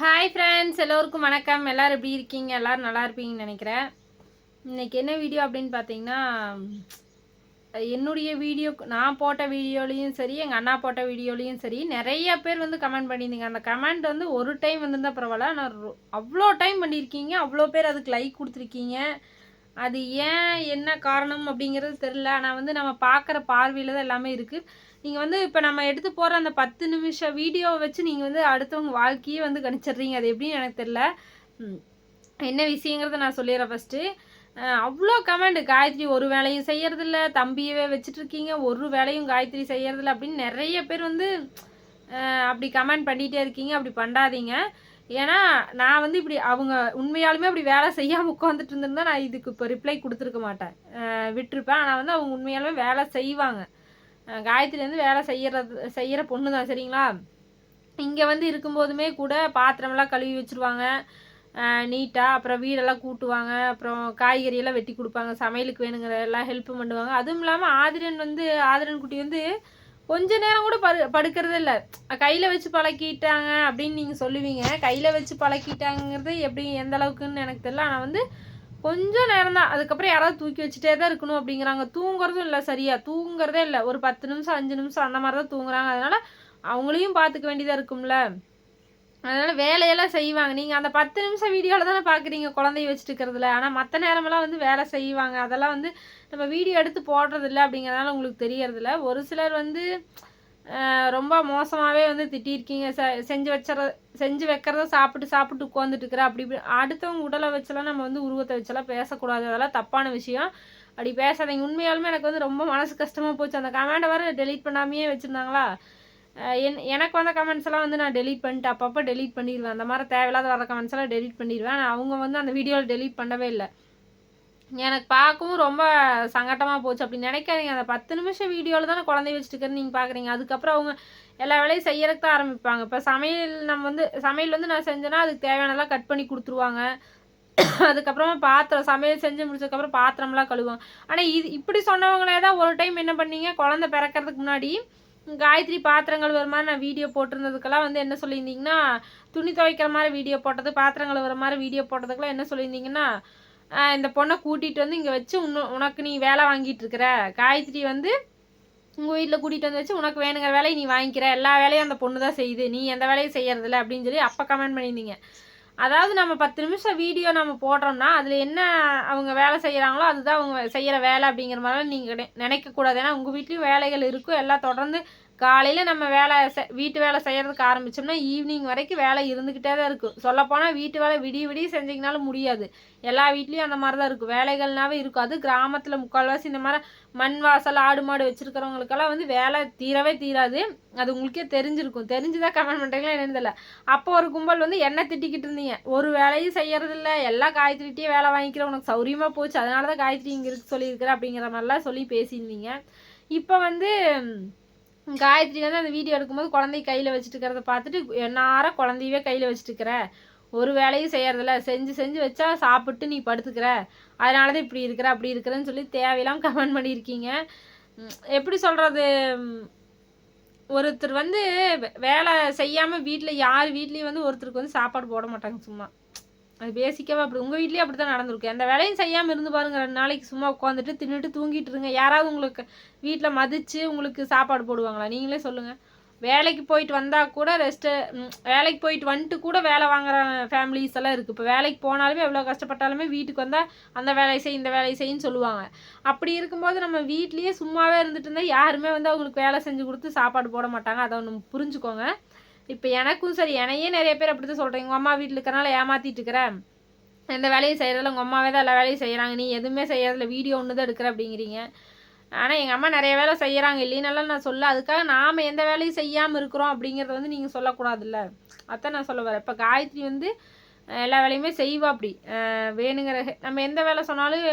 Hi friends எல்லோருக்கும் வணக்கம். எல்லோரும் எப்படி இருக்கீங்க? எல்லோரும் நல்லா இருப்பீங்கன்னு நினைக்கிறேன். இன்றைக்கி என்ன வீடியோ அப்படின்னு பார்த்தீங்கன்னா என்னுடைய வீடியோ நான் போட்ட வீடியோலையும் சரி எங்கள் அண்ணா போட்ட வீடியோலையும் சரி நிறைய பேர் வந்து கமெண்ட் பண்ணியிருந்தீங்க. அந்த கமெண்ட் வந்து ஒரு டைம் வந்திருந்தால் பரவாயில்ல. ஆனால் ரொ- அவ்வளோ டைம் பண்ணியிருக்கீங்க. அவ்வளோ பேர் அதுக்கு லைக் கொடுத்துருக்கீங்க. அது ஏன் என்ன காரணம் அப்படிங்கிறது தெரில ஆனால் வந்து நம்ம பார்க்குற பார்வையில் தான் எல்லாமே இருக்குது நீங்கள் வந்து இப்போ நம்ம எடுத்து போகிற அந்த பத்து நிமிஷம் வீடியோவை வச்சு நீங்கள் வந்து அடுத்தவங்க வாழ்க்கையே வந்து கணிச்சிடுறீங்க. அது எப்படின்னு எனக்கு தெரில என்ன விஷயங்கிறத நான் சொல்லிடுறேன் ஃபஸ்ட்டு அவ்வளோ கமெண்ட் காயத்ரி ஒரு வேலையும் செய்யறதில்ல. தம்பியவே வச்சுட்டு இருக்கீங்க ஒரு வேலையும் காயத்ரி செய்யறதில்ல அப்படின்னு நிறைய பேர் வந்து அப்படி கமெண்ட் பண்ணிகிட்டே இருக்கீங்க. அப்படி பண்ணாதீங்க. ஏன்னா நான் வந்து இப்படி அவங்க உண்மையாலுமே அப்படி வேலை செய்யாமல் உட்காந்துட்டு இருந்திருந்தா நான் இதுக்கு இப்போ ரிப்ளை கொடுத்துருக்க மாட்டேன். விட்டுருப்பேன். ஆனால் வந்து அவங்க உண்மையாலுமே வேலை செய்வாங்க. அஹ், வேலை செய்யறது செய்கிற பொண்ணு தான் சரிங்களா? இங்கே வந்து இருக்கும்போதுமே கூட பாத்திரமெல்லாம் கழுவி வச்சுருவாங்க. நீட்டாக அப்புறம் வீடெல்லாம் கூட்டுவாங்க. அப்புறம் காய்கறியெல்லாம் வெட்டி கொடுப்பாங்க. சமையலுக்கு வேணுங்கிற எல்லாம் ஹெல்ப் பண்ணுவாங்க. அதுவும் இல்லாமல் ஆதிரன் வந்து ஆதிரன் குட்டி வந்து கொஞ்ச நேரம் கூட படு படுக்கிறதே இல்லை. கையில் வச்சு பழக்கிட்டாங்க அப்படின்னு நீங்கள் சொல்லுவீங்க. கையில் வச்சு பழக்கிட்டாங்கிறது எப்படி எந்த அளவுக்குன்னு எனக்கு தெரியல. ஆனால் வந்து கொஞ்சம் நேரம் தான் அதுக்கப்புறம் யாராவது தூக்கி வச்சுட்டே தான் இருக்கணும் அப்படிங்கிறாங்க. தூங்குறதும் இல்லை சரியா. தூங்குறதே இல்லை. ஒரு பத்து நிமிஷம் அஞ்சு நிமிஷம் அந்த மாதிரி தான் தூங்குறாங்க. அதனால அவங்களையும் பார்த்துக்க வேண்டியதாக இருக்கும்ல. அதனால வேலையெல்லாம் செய்வாங்க. நீங்கள் அந்த பத்து நிமிஷம் வீடியோவில் தானே பார்க்குறீங்க குழந்தைய வச்சுட்டு இருக்கிறதுல. ஆனால் மற்ற நேரமெல்லாம் வந்து வேலை செய்வாங்க. அதெல்லாம் வந்து நம்ம வீடியோ எடுத்து போடுறதில்ல அப்படிங்கிறதுனால உங்களுக்கு தெரியறதில்ல. ஒரு சிலர் வந்து ரொம்ப மோசமாகவே வந்து திட்டியிருக்கீங்க ச செஞ்சு வச்சுற செஞ்சு வைக்கிறத சாப்பிட்டு சாப்பிட்டு உட்காந்துட்டு இருக்கிற அப்படி இப்படி அடுத்தவங்க உடலை வச்செல்லாம் நம்ம வந்து உருவத்தை வச்செல்லாம் பேசக்கூடாது. அதெல்லாம் தப்பான விஷயம். அப்படி பேசாதீங்க. உண்மையாலுமே எனக்கு வந்து ரொம்ப மனசு கஷ்டமாக போச்சு. அந்த கமெண்டை வர டெலீட் பண்ணாமையே வச்சுருந்தாங்களா? என் எனக்கு வந்த கமெண்ட்ஸ் எல்லாம் வந்து நான் டெலீட் பண்ணிட்டு அப்பப்போ டெலீட் பண்ணிடுவேன் அந்த மாதிரி தேவையில்லாத வர கமெண்ட்ஸ் எல்லாம் டெலீட் பண்ணிடுவேன் அவங்க வந்து அந்த வீடியோவில் டெலீட் பண்ணவே இல்லை. எனக்கு பார்க்கவும் ரொம்ப சங்கட்டமாக போச்சு. அப்படி நினைக்காதீங்க. அந்த பத்து நிமிஷம் வீடியோவில் தானே குழந்தைய வச்சுட்டு நீங்கள் பார்க்குறீங்க அதுக்கப்புறம் அவங்க எல்லா வேலையும் செய்யறதுக்கு தான் ஆரம்பிப்பாங்க. இப்போ சமையல் நம்ம வந்து சமையல் வந்து நான் செஞ்சேன்னா அதுக்கு தேவையானதெல்லாம் கட் பண்ணி கொடுத்துருவாங்க. அதுக்கப்புறமா பாத்திரம் சமையல் செஞ்சு முடிச்சதுக்கப்புறம் பாத்திரம்லாம் கழுவுவோம் ஆனால் இது இப்படி சொன்னவங்களே தான் ஒரு டைம் என்ன பண்ணீங்க? குழந்தை பிறக்கறதுக்கு முன்னாடி காயத்ரி பாத்திரங்கள் வர மாதிரி நான் வீடியோ போட்டிருந்ததுக்கெல்லாம் வந்து என்ன சொல்லியிருந்தீங்கன்னா துணி துவைக்கிற மாதிரி வீடியோ போட்டது பாத்திரங்கள் வர மாதிரி வீடியோ போட்டதுக்கெல்லாம் என்ன சொல்லியிருந்தீங்கன்னா இந்த பொண்ணை கூட்டிகிட்டு வந்து இங்கே வச்சு இன்னும் உனக்கு நீ வேலை வாங்கிட்டு இருக்கிற. காயத்ரி வந்து உங்கள் வீட்டில் கூட்டிகிட்டு வந்து வச்சு உனக்கு வேணுங்கிற வேலையை நீ வாங்கிக்கிற. எல்லா வேலையும் அந்த பொண்ணு தான் செய்யுது. நீ எந்த வேலையும் செய்யறதில்ல அப்படின்னு சொல்லி அப்போ கமெண்ட் பண்ணியிருந்தீங்க. அதாவது நம்ம பத்து நிமிஷம் வீடியோ நம்ம போடுறோம்னா அதில் என்ன அவங்க வேலை செய்கிறாங்களோ அதுதான் அவங்க செய்கிற வேலை அப்படிங்கிற மாதிரி நீங்கள் நினைக்கக்கூடாது. ஏன்னா உங்கள் வீட்லேயும் வேலைகள் இருக்கும். எல்லாம் தொடர்ந்து காலையில் நம்ம வேலை செ- வீட்டு வேலை செய்கிறதுக்கு ஆரம்பித்தோம்னா ஈவினிங் வரைக்கும் வேலை இருந்துக்கிட்டே தான் இருக்கும். சொல்லப்போனால் வீட்டு வேலை விடிய விடிய செஞ்சிங்கனாலும் முடியாது. எல்லா வீட்லேயும் அந்த மாதிரி தான் இருக்கும். வேலைகள்னாவே இருக்கும். அது கிராமத்தில் முக்கால்வாசி இந்த மாதிரி மண் வாசல் ஆடு மாடு வச்சுருக்கிறவங்களுக்கெல்லாம் வந்து வேலை தீரவே தீராது. அது உங்களுக்கே தெரிஞ்சிருக்கும். தெரிஞ்சுதான் கமெண்ட் பண்ணுறீங்களா என்னன்னு தெரியல. அப்போ ஒரு கும்பல் வந்து என்ன திட்டிக்கிட்டு இருந்தீங்க. ஒரு வேலையும் செய்யறதில்ல. எல்லா காய்த்திரிட்டே வேலை வாங்கிக்கிற உனக்கு சௌரியமாக போச்சு. அதனால தான் காய்த்திரி இங்கே இருக்கு சொல்லியிருக்கிற அப்படிங்கிற மாதிரிலாம் சொல்லி பேசியிருந்தீங்க. இப்போ வந்து காயத்ரி வந்து அந்த வீடியோ எடுக்கும்போது குழந்தைய கையில் வச்சுட்டு இருக்கிறத பார்த்துட்டு என்னார குழந்தையவே கையில் வச்சுட்டு இருக்கிற ஒரு வேலையும் செய்யறதில்ல. செஞ்சு செஞ்சு வச்சா சாப்பிட்டு நீ படுத்துக்கிற. அதனால தான் இப்படி இருக்கிற அப்படி இருக்கிறேன்னு சொல்லி தேவையெல்லாம் கமெண்ட் பண்ணியிருக்கீங்க. எப்படி சொல்கிறது ஒருத்தர் வந்து வேலை செய்யாமல் வீட்டில் யார் வீட்லேயும் வந்து ஒருத்தருக்கு வந்து சாப்பாடு போட மாட்டாங்க சும்மா. அது பேசிக்காக அப்படி உங்கள் வீட்லேயே அப்படி தான் நடந்திருக்கு அந்த வேலையும் செய்யாமல் இருந்து பாருங்க ரெண்டு நாளைக்கு சும்மா உட்காந்துட்டு தின்னுட்டு தூங்கிட்டு இருங்க யாராவது உங்களுக்கு வீட்டில் மதித்து உங்களுக்கு சாப்பாடு போடுவாங்களா? நீங்களே சொல்லுங்கள் வேலைக்கு போயிட்டு வந்தால் கூட ரெஸ்ட்டு வேலைக்கு போயிட்டு வந்துட்டு கூட வேலை வாங்குற ஃபேமிலிஸ் எல்லாம் இருக்குது இப்போ வேலைக்கு போனாலுமே எவ்வளோ கஷ்டப்பட்டாலுமே வீட்டுக்கு வந்தால் அந்த வேலையை செய் இந்த வேலையை செய்யுன்னு சொல்லுவாங்க. அப்படி இருக்கும்போது நம்ம வீட்லேயே சும்மாவே இருந்துட்டு இருந்தால் யாருமே வந்து அவங்களுக்கு வேலை செஞ்சு கொடுத்து சாப்பாடு போட மாட்டாங்க. அதை ஒன்று புரிஞ்சுக்கோங்க. இப்போ எனக்கும் சரி என்னையே நிறைய பேர் அப்படி தான் சொல்கிறேன் உங்கள் அம்மா வீட்டில் இருக்கிறனால ஏமாத்திட்டு இருக்கிறேன் எந்த வேலையும் செய்கிறதில்ல உங்கள் அம்மாவே தான் எல்லா வேலையும் செய்கிறாங்க நீ எதுவுமே செய்யறதில்ல வீடியோ ஒன்று தான் எடுக்கிற அப்படிங்கிறீங்க. ஆனால் எங்கள் அம்மா நிறைய வேலை செய்கிறாங்க இல்லைனாலும் நான் சொல்ல அதுக்காக நாம் எந்த வேலையும் செய்யாமல் இருக்கிறோம் அப்படிங்கிறத வந்து நீங்கள் சொல்லக்கூடாதுல்ல. அதான் நான் சொல்ல வரேன். இப்போ காயத்ரி வந்து எல்லா வேலையுமே செய்வா அப்படி. வேணுங்கிற நம்ம எந்த வேலை சொன்னாலும்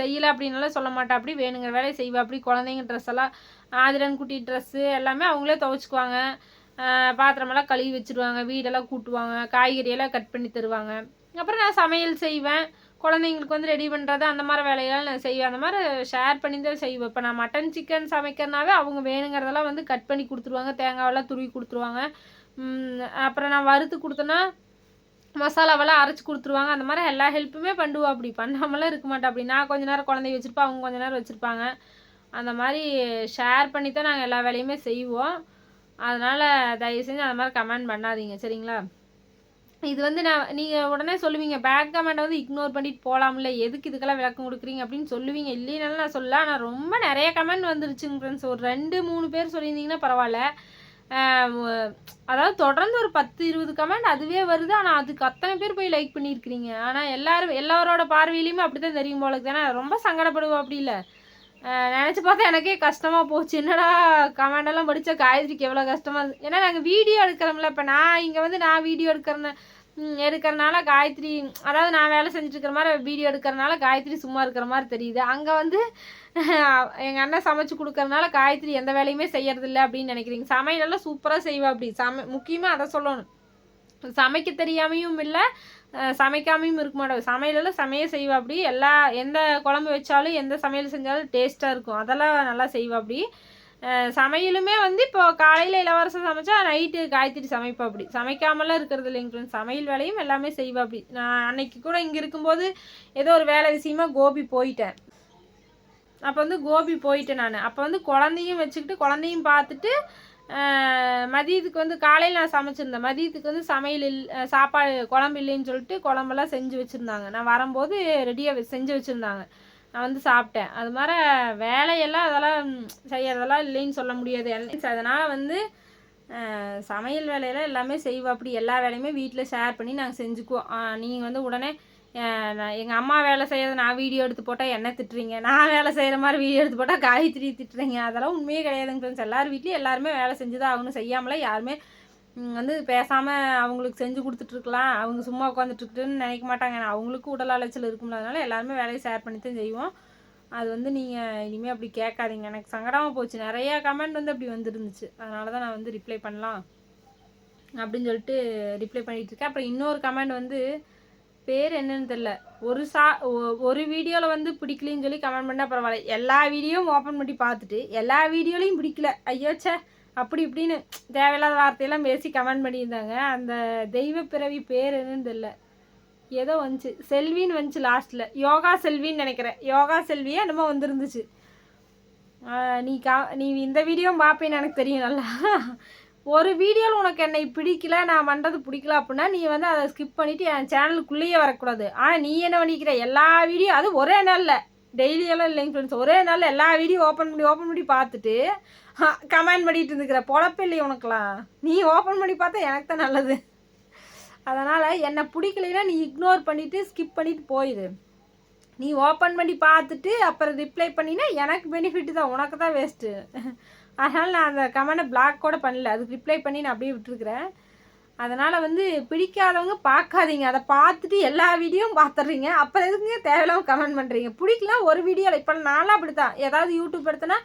செய்யலை அப்படின்னாலும் சொல்ல மாட்டா அப்படி. வேணுங்கிற வேலையை செய்வா அப்படி. குழந்தைங்க ட்ரெஸ் எல்லாம் ஆதிரன் குட்டி ட்ரெஸ்ஸு எல்லாமே அவங்களே துவச்சிக்குவாங்க. பாத்திரமெல்லாம் கழுவி வச்சுருவாங்க வீடெல்லாம் கூட்டுவாங்க காய்கறியெல்லாம் கட் பண்ணி தருவாங்க. அப்புறம் நான் சமையல் செய்வேன். குழந்தைங்களுக்கு வந்து ரெடி பண்ணுறது அந்த மாதிரி வேலையெல்லாம் நான் செய்வேன். அந்த மாதிரி ஷேர் பண்ணி தான் செய்வேன். இப்போ நான் மட்டன் சிக்கன் சமைக்கிறனாவே அவங்க வேணுங்கிறதெல்லாம் வந்து கட் பண்ணி கொடுத்துருவாங்க. தேங்காவெல்லாம் துருவி கொடுத்துருவாங்க. அப்புறம் நான் வறுத்து கொடுத்தேன்னா மசாலாவெல்லாம் அரைச்சி கொடுத்துருவாங்க. அந்த மாதிரி எல்லா ஹெல்ப்புமே பண்ணுவோம் அப்படி. பண்ணாமலாம் இருக்க மாட்டேன் அப்படி. நான் கொஞ்ச நேரம் குழந்தைய வச்சுருப்பேன் அவங்க கொஞ்ச நேரம் வச்சுருப்பாங்க. அந்த மாதிரி ஷேர் பண்ணி தான் நாங்கள் எல்லா வேலையுமே செய்வோம். அதனால் தயவு செஞ்சு அந்த மாதிரி கமெண்ட் பண்ணாதீங்க சரிங்களா? இது வந்து நான் நீங்கள் உடனே சொல்லுவீங்க பேக் கமெண்ட்டை வந்து இக்னோர் பண்ணிட்டு போகலாம்ல எதுக்கு இதுக்கெல்லாம் விளக்கம் கொடுக்குறீங்க அப்படின்னு சொல்லுவீங்க. இல்லைனாலும் நான் சொல்ல ஆனால் ரொம்ப நிறைய கமெண்ட் வந்துருச்சுங்க ஃப்ரெண்ட்ஸ் ஒரு ரெண்டு மூணு பேர் சொல்லியிருந்தீங்கன்னா பரவாயில்ல. அதாவது தொடர்ந்து ஒரு பத்து இருபது கமெண்ட் அதுவே வருது. ஆனால் அதுக்கு அத்தனை பேர் போய் லைக் பண்ணியிருக்கிறீங்க. ஆனால் எல்லாரும் எல்லாரோட பார்வையிலையுமே அப்படி தான் தெரியும் போல தானே ரொம்ப சங்கடப்படுவோம் அப்படி இல்லை. நினச்சி பார்த்தா எனக்கே கஷ்டமாக போச்சு. என்னடா கமெண்ட் எல்லாம் படித்தா காயத்ரிக்கு எவ்வளோ கஷ்டமாக ஏன்னா நாங்கள் வீடியோ எடுக்கிறோம்ல. இப்போ நான் இங்கே வந்து நான் வீடியோ எடுக்கிறன எடுக்கிறனால காயத்ரி அதாவது நான் வேலை செஞ்சுட்டு இருக்கிற மாதிரி வீடியோ எடுக்கிறனால காயத்ரி சும்மா இருக்கிற மாதிரி தெரியுது. அங்கே வந்து எங்கள் அண்ணன் சமைச்சு கொடுக்கறனால காயத்ரி எந்த வேலையுமே செய்யறதில்ல அப்படின்னு நினைக்கிறீங்க. சமையலெல்லாம் சூப்பராக செய்வா அப்படி. சமை முக்கியமாக அதை சொல்லணும். சமைக்க தெரியாமையும் இல்லை சமைக்காமையும் இருக்க மாட்டோம் சமையலெல்லாம் சமைய செய்வா அப்படி. எல்லா எந்த குழம்பு வச்சாலும் எந்த சமையல் செஞ்சாலும் டேஸ்ட்டாக இருக்கும். அதெல்லாம் நல்லா செய்வா அப்படி. சமையலுமே வந்து இப்போ காலையில் இளவரசம் சமைச்சா நைட்டு காய்த்திரி சமைப்பா அப்படி. சமைக்காமலாம் இருக்கிறது இல்லைங்க ஃப்ரெண்ட்ஸ் சமையல் வேலையும் எல்லாமே செய்வா அப்படி. நான் அன்னைக்கு கூட இங்கே இருக்கும்போது ஏதோ ஒரு வேலை விஷயமா கோபி போயிட்டேன். அப்போ வந்து கோபி போயிட்டேன் நான். அப்போ வந்து குழந்தையும் வச்சுக்கிட்டு குழந்தையும் பார்த்துட்டு மதியத்துக்கு வந்து காலையில் நான் சமைச்சிருந்தேன். மதியத்துக்கு வந்து சமையல் இல் சாப்பாடு குழம்பு இல்லைன்னு சொல்லிட்டு குழம்பெல்லாம் செஞ்சு வச்சுருந்தாங்க. நான் வரும்போது ரெடியாக செஞ்சு வச்சுருந்தாங்க. நான் வந்து சாப்பிட்டேன். அது மாதிரி வேலையெல்லாம் அதெல்லாம் செய்யறதெல்லாம் இல்லைன்னு சொல்ல முடியாது. அதனால் வந்து சமையல் வேலையெல்லாம் எல்லாமே செய்வோம். அப்படி எல்லா வேலையுமே வீட்டில் ஷேர் பண்ணி நாங்கள் செஞ்சுக்குவோம். நீங்கள் வந்து உடனே எங்கள் அம்மா வேலை செய்யறத நான் வீடியோ எடுத்து போட்டால் என்ன திட்டுறீங்க? நான் வேலை செய்கிற மாதிரி வீடியோ எடுத்து போட்டால் காயத்ரி திட்டுறீங்க? அதெல்லாம் உண்மையே கிடையாதுங்க ஃப்ரெண்ட்ஸ் எல்லார் வீட்லேயும் எல்லாருமே வேலை செஞ்சு தான் ஆகணும். செய்யாமலாம் யாருமே வந்து பேசாமல் அவங்களுக்கு செஞ்சு கொடுத்துட்ருக்கலாம் அவங்க சும்மா உட்காந்துட்ருக்குன்னு நினைக்க மாட்டாங்க. ஏன்னா அவங்களுக்கும் உடல் அலைச்சல் இருக்கும்ல அதனால எல்லாருமே வேலையை ஷேர் பண்ணி தான் செய்வோம். அது வந்து நீங்கள் இனிமேல் அப்படி கேட்காதீங்க. எனக்கு சங்கடமாக போச்சு. நிறையா கமெண்ட் வந்து அப்படி வந்துருந்துச்சு. அதனால தான் நான் வந்து ரிப்ளை பண்ணலாம் அப்படின்னு சொல்லிட்டு ரிப்ளை பண்ணிகிட்ருக்கேன் இருக்கேன். அப்புறம் இன்னொரு கமெண்ட் வந்து பேர் என்னன்னு தெரில ஒரு சா ஒ- ஒரு வீடியோவில் வந்து பிடிக்கலன்னு சொல்லி கமெண்ட் பண்ணால் பரவாயில்ல. எல்லா வீடியோவும் ஓப்பன் பண்ணி பார்த்துட்டு எல்லா வீடியோலையும் பிடிக்கல. ஐயோ ச்சே அப்படி இப்படின்னு தேவையில்லாத வார்த்தையெல்லாம் பேசி கமெண்ட் பண்ணியிருந்தாங்க. அந்த தெய்வ பிறவி பேர் என்னன்னு தெரில ஏதோ வந்துச்சு. செல்வின்னு வந்துச்சு லாஸ்ட்டில் யோகா செல்வின்னு நினைக்கிறேன். யோகா செல்வியே என்னமோ வந்துருந்துச்சு. நீ கா நீ இந்த வீடியோவும் பார்ப்பேன்னு எனக்கு தெரியும் நல்லா. ஒரு வீடியோவில் உனக்கு என்னை பிடிக்கல நான் பண்ணுறது பிடிக்கல அப்படின்னா நீ வந்து அதை ஸ்கிப் பண்ணிவிட்டு என் சேனலுக்குள்ளேயே வரக்கூடாது. ஆனால் நீ என்ன பண்ணிக்கிற? எல்லா வீடியோ அது ஒரே நாளில். டெய்லியெல்லாம் இல்லைங்க ஃப்ரெண்ட்ஸ் ஒரே நாளில் எல்லா வீடியோ ஓப்பன் பண்ணி ஓப்பன் பண்ணி பார்த்துட்டு கமெண்ட் பண்ணிட்டு இருந்துக்கிற. பொழப்பு இல்லையே உனக்குலாம் நீ ஓப்பன் பண்ணி பார்த்தா எனக்கு தான் நல்லது. அதனால் என்னை பிடிக்கலைன்னா நீ இக்னோர் பண்ணிவிட்டு ஸ்கிப் பண்ணிவிட்டு போயிடு நீ ஓப்பன் பண்ணி பார்த்துட்டு அப்புறம் ரிப்ளை பண்ணினா எனக்கு பெனிஃபிட் தான். உனக்கு தான் வேஸ்ட்டு அதனால் நான் அந்த கமெண்டை பிளாக் கூட பண்ணல. அதுக்கு ரிப்ளை பண்ணி நான் அப்படியே விட்டுருக்குறேன். அதனால் வந்து பிடிக்காதவங்க பார்க்காதீங்க. அதை பார்த்துட்டு எல்லா வீடியோவும் பார்த்துட்றீங்க. அப்புறம் எதுக்குங்க தேவையில்லாம கமெண்ட் பண்ணுறீங்க பிடிக்கலாம் ஒரு வீடியோவில் இப்போ நானும் அப்படி தான் ஏதாவது யூடியூப் எடுத்தேன்னா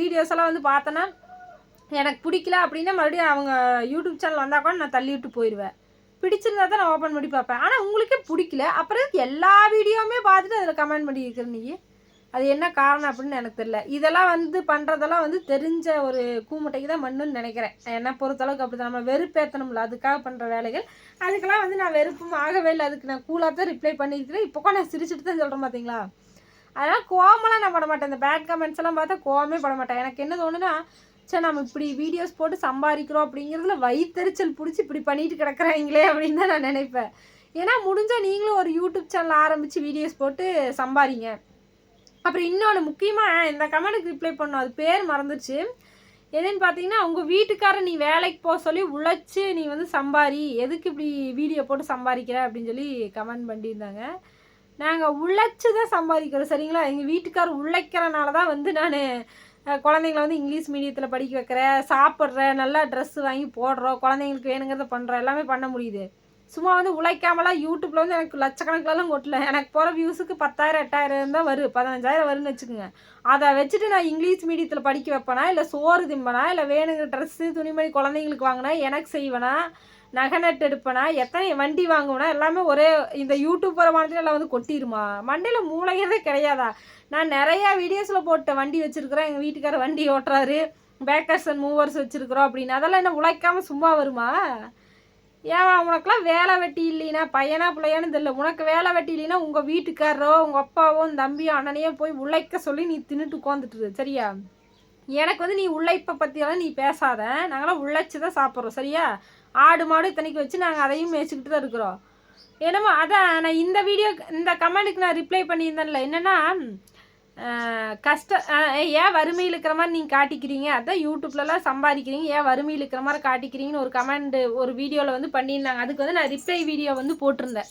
வீடியோஸ் எல்லாம் வந்து பார்த்தேன்னா எனக்கு பிடிக்கல அப்படின்னா மறுபடியும் அவங்க யூடியூப் சேனல் வந்தால் கூட நான் தள்ளி விட்டு போயிடுவேன். பிடிச்சிருந்தா தான் நான் ஓப்பன் பண்ணி பார்ப்பேன். ஆனால் உங்களுக்கே பிடிக்கல. அப்புறம் எல்லா வீடியோவுமே பார்த்துட்டு அதில் கமெண்ட் பண்ணியிருக்கிறேன் இருக்கிற நீ? அது என்ன காரணம் அப்படின்னு எனக்கு தெரியல. இதெல்லாம் வந்து பண்ணுறதெல்லாம் வந்து தெரிஞ்ச ஒரு கூமுட்டைக்கு தான் மண்ணுன்னு நினைக்கிறேன். என்னை பொறுத்தளவுக்கு அப்படி தான் நம்ம வெறுப்பேற்றணும்ல அதுக்காக பண்ணுற வேலைகள். அதுக்கெல்லாம் வந்து நான் வெறுப்பும் ஆகவே இல்லை. அதுக்கு நான் கூலாக தான் ரிப்ளை பண்ணியிருக்கிறேன். இப்போ கூட நான் சிரிச்சுட்டு தான் சொல்கிறேன் பார்த்தீங்களா அதனால் கோவமெல்லாம் நான் பட மாட்டேன். இந்த பேட் கமெண்ட்ஸ் எல்லாம் பார்த்தா கோவமே பட மாட்டேன். எனக்கு என்ன தோணுன்னா சரி நம்ம இப்படி வீடியோஸ் போட்டு சம்பாதிக்கிறோம் அப்படிங்கிறதுல வயிற்றுச்சல் பிடிச்சி இப்படி பண்ணிட்டு கிடக்குறாங்களே அப்படின்னு தான் நான் நினைப்பேன். ஏன்னா முடிஞ்சால் நீங்களும் ஒரு யூடியூப் சேனல் ஆரம்பித்து வீடியோஸ் போட்டு சம்பாதிங்க. அப்புறம் இன்னொன்று முக்கியமாக இந்த கமெண்ட்டுக்கு ரிப்ளை பண்ணோம். அது பேர் மறந்துடுச்சு எதுன்னு பார்த்தீங்கன்னா உங்கள் வீட்டுக்காரர் நீ வேலைக்கு போக சொல்லி உழைச்சி நீ வந்து சம்பாரி. எதுக்கு இப்படி வீடியோ போட்டு சம்பாதிக்கிற அப்படின்னு சொல்லி கமெண்ட் பண்ணியிருந்தாங்க. நாங்கள் உழைச்சி தான் சம்பாதிக்கிறோம் சரிங்களா? எங்கள் வீட்டுக்காரர் உழைக்கிறனால தான் வந்து நான் குழந்தைங்கள வந்து இங்கிலீஷ் மீடியத்தில் படிக்க வைக்கிறேன் சாப்பிட்றேன் நல்லா ட்ரெஸ்ஸு வாங்கி போடுறோம் குழந்தைங்களுக்கு வேணுங்கிறத பண்ணுறோம் எல்லாமே பண்ண முடியுது. சும்மா வந்து உழைக்காமலாம் யூடியூப்பில் வந்து எனக்கு லட்சக்கணக்கிலலாம் கொட்டல. எனக்கு போகிற வியூஸுக்கு பத்தாயிரம் எட்டாயிரம் தான் வரும் பதினஞ்சாயிரம் வரும்னு வச்சுக்கோங்க. அதை வச்சுட்டு நான் இங்கிலீஷ் மீடியத்தில் படிக்க வைப்பேனா இல்லை சோறு திம்பனா இல்லை வேணுங்கிற ட்ரெஸ்ஸு துணிமணி குழந்தைங்களுக்கு வாங்கினா எனக்கு செய்வேனா நகை நட்டு எடுப்பேனா எத்தனை வண்டி வாங்குவேனா எல்லாமே ஒரே இந்த யூடியூப் வர மாதிரி எல்லாம் வந்து கொட்டிடுமா மண்டையில் மூளையதே கிடையாதா? நான் நிறையா வீடியோஸில் போட்ட வண்டி வச்சுருக்கிறேன். எங்கள் வீட்டுக்காரர் வண்டி ஓட்டுறாரு. பேக்கர்ஸ் அண்ட் மூவர்ஸ் வச்சுருக்குறோம் அப்படின்னு. அதெல்லாம் என்ன உழைக்காமல் சும்மா வருமா? ஏன் உனக்கெல்லாம் வேலை வெட்டி இல்லைனா பையனா பிள்ளையானு தெரியல. உனக்கு வேலை வெட்டி இல்லைன்னா உங்கள் வீட்டுக்காரரோ உங்கள் அப்பாவோ உன் தம்பியோ அண்ணனையோ போய் உழைக்க சொல்லி நீ தின்னுட்டு உட்காந்துட்டுரு சரியா? எனக்கு வந்து நீ உழைப்பை பற்றியெல்லாம் நீ பேசாத. நாங்களாம் உழைச்சி தான் சாப்பிட்றோம் சரியா? ஆடு மாடு இத்தனைக்கு வச்சு நாங்கள் அதையும் மேய்ச்சிக்கிட்டு தான் இருக்கிறோம். என்னமோ அதான் நான் இந்த வீடியோ இந்த கமெண்ட்டுக்கு நான் ரிப்ளை பண்ணியிருந்தேன்ல என்னென்னா கஷ்ட ஏன் வறுமையில் இருக்கிற மாதிரி நீங்கள் காட்டிக்கிறீங்க? அதான் யூடியூப்லலாம் சம்பாதிக்கிறீங்க. ஏன் வறுமையில் இருக்கிற மாதிரி காட்டிக்கிறீங்கன்னு ஒரு கமெண்ட் ஒரு வீடியோவில் வந்து பண்ணியிருந்தாங்க. அதுக்கு வந்து நான் ரிப்ளை வீடியோ வந்து போட்டிருந்தேன்.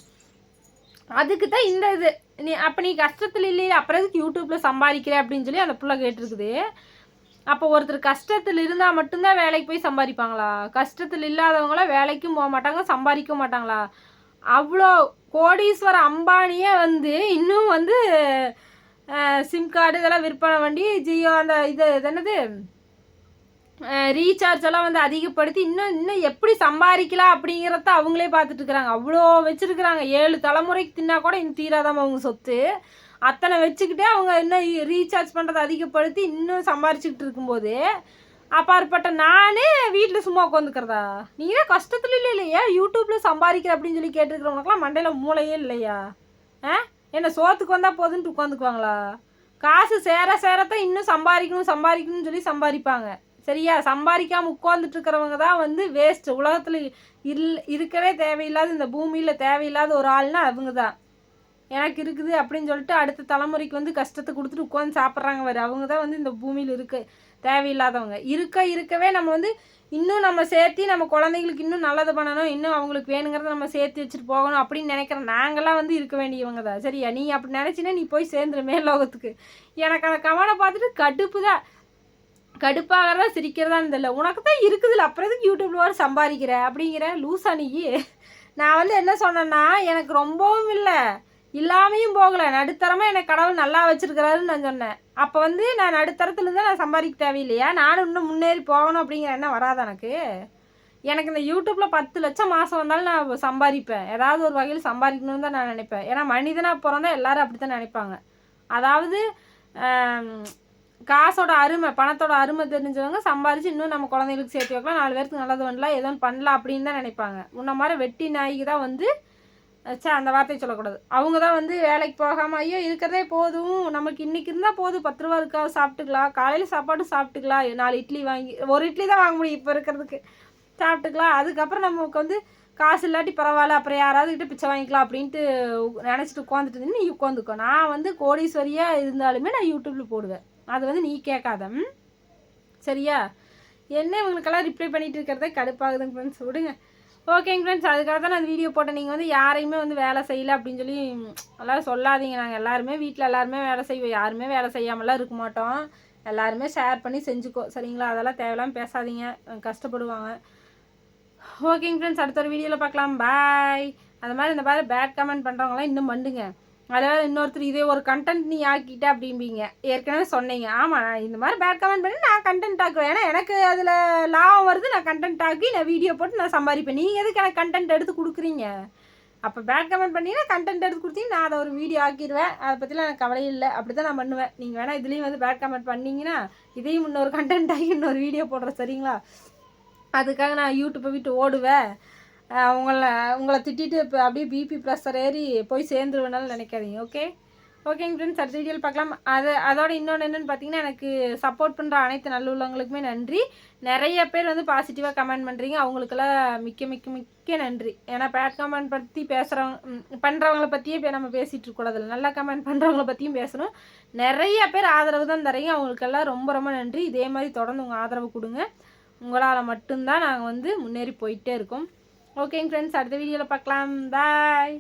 அதுக்கு தான் இந்த இது. நீ அப்போ நீ கஷ்டத்தில் இல்லையே அப்புறம் எதுக்கு யூடியூப்பில் சம்பாதிக்கிற அப்படின்னு சொல்லி அந்த பிள்ளை கேட்டிருக்குது. அப்போ ஒருத்தர் கஷ்டத்தில் இருந்தால் மட்டும்தான் வேலைக்கு போய் சம்பாதிப்பாங்களா? கஷ்டத்தில் இல்லாதவங்களாம் வேலைக்கும் போக மாட்டாங்க சம்பாதிக்க மாட்டாங்களா? அவ்வளோ கோடீஸ்வர அம்பானியே வந்து இன்னும் வந்து சிம் கார்டு இதெல்லாம் விற்பனை வண்டி ஜியோ அந்த இது இது என்னது? ரீசார்ஜ் எல்லாம் வந்து அதிகப்படுத்தி இன்னும் இன்னும் எப்படி சம்பாதிக்கலாம் அப்படிங்கிறத அவங்களே பார்த்துட்டு இருக்கிறாங்க அவ்வளோ வச்சுருக்குறாங்க. ஏழு தலைமுறைக்கு தின்னா கூட இன்னும் தீராதாம அவங்க சொத்து. அத்தனை வச்சுக்கிட்டே அவங்க இன்னும் ரீசார்ஜ் பண்ணுறதை அதிகப்படுத்தி இன்னும் சம்பாரிச்சுக்கிட்டு இருக்கும்போது அப்பாற்பட்ட நானே வீட்டில் சும்மா உட்காந்துக்கிறதா? நீங்களே கஷ்டத்துல இல்லை இல்லையா யூடியூப்பில் சம்பாதிக்கிற அப்படின்னு சொல்லி கேட்டுருக்கிறவங்களுக்குலாம் மண்டையில் மூளையே இல்லையா? ஆ? என்ன சோத்துக்கு வந்தால் போதுன்ட்டு உட்காந்துக்குவாங்களா? காசு சேர சேரத்தான் இன்னும் சம்பாதிக்கணும் சம்பாதிக்கணும்னு சொல்லி சம்பாதிப்பாங்க. சரியா? சம்பாதிக்காமல் உட்காந்துட்டு இருக்கிறவங்க தான் வந்து வேஸ்ட் உலகத்தில் இல் இருக்கவே தேவையில்லாத இந்த பூமியில் தேவையில்லாத ஒரு ஆள்னா அவங்க தான். எனக்கு இருக்குது அப்படின்னு சொல்லிட்டு அடுத்த தலைமுறைக்கு வந்து கஷ்டத்தை கொடுத்துட்டு உட்காந்து சாப்பிட்றாங்க வேறு அவங்க தான் வந்து இந்த பூமியில் இருக்க தேவையில்லாதவங்க. இருக்க இருக்கவே நம்ம வந்து இன்னும் நம்ம சேர்த்தி நம்ம குழந்தைங்களுக்கு இன்னும் நல்லது பண்ணணும் இன்னும் அவங்களுக்கு வேணுங்கிறத நம்ம சேர்த்து வச்சுட்டு போகணும் அப்படின்னு நினைக்கிற நாங்களாம் வந்து இருக்க வேண்டியவங்க தான். சரியா? நீ அப்படி நினச்சினா நீ போய் சேர்ந்துரு மேலோகத்துக்கு எனக்கு அந்த கவனை பார்த்துட்டு கடுப்பு தான். கடுப்பாகிறதா சிரிக்கிறதா தெரியல உனக்கு தான் இருக்குதுல்ல அப்புறம் எதுக்கு யூடியூப்ல வர சம்பாதிக்கிற அப்படிங்கிற லூசா நீ. நான் வந்து என்ன சொன்னேன்னா எனக்கு ரொம்பவும் இல்லை. இல்லாமையும் போகலை. நடுத்தரமாக எனக்கு கடவுள் நல்லா வச்சிருக்கிறாருன்னு நான் சொன்னேன். அப்போ வந்து நான் நடுத்தரத்துல தான் நான் சம்பாதிக்க தேவையில்லையா? நானும் இன்னும் முன்னேறி போகணும் அப்படிங்கிற எண்ணம் வராது எனக்கு? எனக்கு இந்த யூடியூப்பில் பத்து லட்சம் மாதம் வந்தாலும் நான் சம்பாதிப்பேன். ஏதாவது ஒரு வகையில் சம்பாதிக்கணும்னு தான் நான் நினைப்பேன். ஏன்னா மனிதனாக பிறந்தா எல்லாரும் அப்படி தான் நினைப்பாங்க. அதாவது காசோட அருமை பணத்தோட அருமை தெரிஞ்சவங்க சம்பாரிச்சு இன்னும் நம்ம குழந்தைகளுக்கு சேர்த்து வைக்கலாம். நாலு பேருக்கு நல்லது பண்ணலாம் எதுவும் பண்ணலாம் அப்படின்னு தான் நினைப்பாங்க. முன்ன மாதிரி வெட்டி நாய்க்கு தான் வந்து ச்சே அந்த வார்த்தையை சொல்லக்கூடாது. அவங்க தான் வந்து வேலைக்கு போகாமல் ஐயோ இருக்கிறதே போதும். நமக்கு இன்றைக்கி இருந்தால் போதும். பத்து ரூபா இருக்கா சாப்பிட்டுக்கலாம் காலையில் சாப்பாடு சாப்பிட்டுக்கலாம் நாலு இட்லி வாங்கி ஒரு இட்லி தான் வாங்க முடியும் இப்போ இருக்கிறதுக்கு. சாப்பிட்டுக்கலாம் அதுக்கப்புறம் நமக்கு வந்து காசு இல்லாட்டி பரவாயில்ல. அப்புறம் யாராவது கிட்ட பிச்சை வாங்கிக்கலாம் அப்படின்ட்டு நினச்சிட்டு உட்காந்துட்டு நீ உட்காந்துக்கோ. நான் வந்து கோடீஸ்வரியாக இருந்தாலுமே நான் யூடியூப்பில் போடுவேன். அது வந்து நீ கேட்காத. சரியா? என்ன இவங்களுக்கெல்லாம் ரிப்ளை பண்ணிகிட்டு இருக்கிறதே கடுப்பாகுதுங்க ஃப்ரெண்ட்ஸ் விடுங்க. ஓகேங்க ஃப்ரெண்ட்ஸ் அதுக்காக தான் நான் வீடியோ போட்டேன். நீங்கள் வந்து யாரையுமே வந்து வேலை செய்யல அப்படின்னு சொல்லி எல்லோரும் சொல்லாதீங்க. நாங்கள் எல்லாருமே வீட்டில் எல்லாருமே வேலை செய்வோம். யாருமே வேலை செய்யாமலாம் இருக்க மாட்டோம். எல்லாருமே ஷேர் பண்ணி செஞ்சுக்கோ. சரிங்களா? அதெல்லாம் தேவையில்லாமல் பேசாதீங்க. கஷ்டப்படுவாங்க. ஓகேங்க ஃப்ரெண்ட்ஸ் அடுத்த ஒரு வீடியோவில் பார்க்கலாம். பாய் அது மாதிரி இந்த மாதிரி பேட் கமெண்ட் பண்ணுறவங்களாம் இன்னும் பண்ணுங்க அதாவது இன்னொருத்தர் இதே ஒரு கண்டென்ட் நீ ஆக்கிட்ட அப்படிம்பீங்க. ஏற்கனவே சொன்னீங்க. ஆமாம் நான் இந்த மாதிரி பேட் கமெண்ட் பண்ணி நான் கண்டென்ட் ஆக்குவேன். ஏன்னா எனக்கு அதில் லாபம் வருது நான் கண்டென்ட் ஆக்கி நான் வீடியோ போட்டு நான் சம்பாதிப்பேன். நீங்கள் எதுக்கு எனக்கு கண்டென்ட் எடுத்து கொடுக்குறீங்க? அப்போ பேட் கமெண்ட் பண்ணீங்கன்னா கண்டென்ட் எடுத்து கொடுத்தீங்க நான் அதை ஒரு வீடியோ ஆக்கிடுவேன் அதை பற்றிலாம் எனக்கு கவலை இல்லை. அப்படி தான் நான் பண்ணுவேன். நீங்கள் வேணால் இதுலேயும் வந்து பேட் கமெண்ட் பண்ணிங்கன்னா இதையும் இன்னொரு கண்டென்ட் ஆகி இன்னொரு வீடியோ போடுறேன். சரிங்களா? அதுக்காக நான் யூடியூப்பை விட்டு ஓடுவேன். உங்களை உங்களை திட்டிட்டு இப்போ அப்படியே பிபி ப்ரெஷர் ஏறி போய் சேர்ந்துருவேனாலும் நினைக்காதீங்க ஓகே ஓகேங்க ஃப்ரெண்ட்ஸ் அடுத்த வீடியோவில் பார்க்கலாம். அது அதோட இன்னொன்று என்னென்னு பார்த்தீங்கன்னா எனக்கு சப்போர்ட் பண்ணுற அனைத்து நல்லுள்ளவங்களுக்குமே நன்றி. நிறைய பேர் வந்து பாசிட்டிவாக கமெண்ட் பண்ணுறீங்க அவங்களுக்கெல்லாம் மிக்க மிக்க மிக்க நன்றி. ஏன்னா பேட் கமெண்ட் பற்றி பேசுகிறவங்க பண்ணுறவங்கள பற்றியே இப்போ நம்ம பேசிகிட்டு இருக்கக்கூடாது நல்லா கமெண்ட் பண்ணுறவங்கள பற்றியும் பேசணும். நிறைய பேர் ஆதரவு தான் தரீங்க அவங்களுக்கெல்லாம் ரொம்ப ரொம்ப நன்றி. இதே மாதிரி தொடர்ந்து உங்கள் ஆதரவு கொடுங்க. உங்களால் மட்டும்தான் நாங்கள் வந்து முன்னேறி போயிட்டே இருக்கோம். ஓகேங்க ஃப்ரெண்ட்ஸ் அடுத்த வீடியோவில் பார்க்கலாம். பாய்